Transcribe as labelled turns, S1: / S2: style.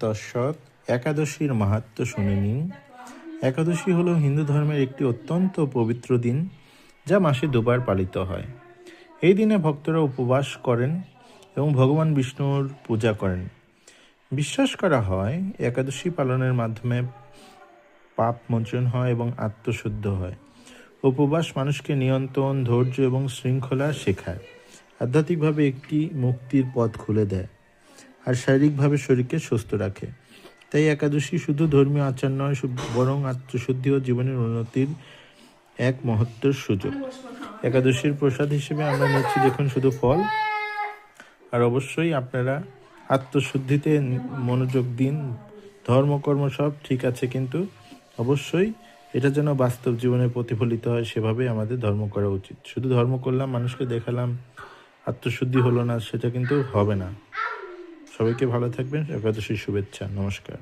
S1: তৎসৎ একাদশীর মাহাত্ম শুনে নিন। একাদশী হলো হিন্দু ধর্মের একটি অত্যন্ত পবিত্র দিন, যা মাসে দুবার পালিত হয়। এই দিনে ভক্তরা উপবাস করেন এবং ভগবান বিষ্ণুর পূজা করেন। বিশ্বাস করা হয়, একাদশী পালনের মাধ্যমে পাপ মোচন হয় এবং আত্মশুদ্ধ হয়। উপবাস মানুষকে নিয়ন্ত্রণ, ধৈর্য এবং শৃঙ্খলা শেখায়। আধ্যাত্মিকভাবে একটি মুক্তির পথ খুলে দেয়। আর শারীরিকভাবে শরীরকে সুস্থ রাখে। তাই একাদশী শুধু ধর্মীয় আচার নয় বরং আত্মশুদ্ধি ও জীবনের উন্নতির এক মহত্তর সুযোগ। একাদশীর প্রসাদ হিসেবে আমরা নিচ্ছি দেখুন শুধু ফল। আর অবশ্যই আপনারা আত্মশুদ্ধিতে মনোযোগ দিন। ধর্মকর্ম সব ঠিক আছে, কিন্তু অবশ্যই এটা যেন বাস্তব জীবনে প্রতিফলিত হয়, সেভাবেই আমাদের ধর্ম করা উচিত। শুধু ধর্ম করলাম, মানুষকে দেখালাম, আত্মশুদ্ধি হলো না, সেটা কিন্তু হবে না। সবাইকে ভালো থাকবেন একাদশীর শুভেচ্ছা নমস্কার।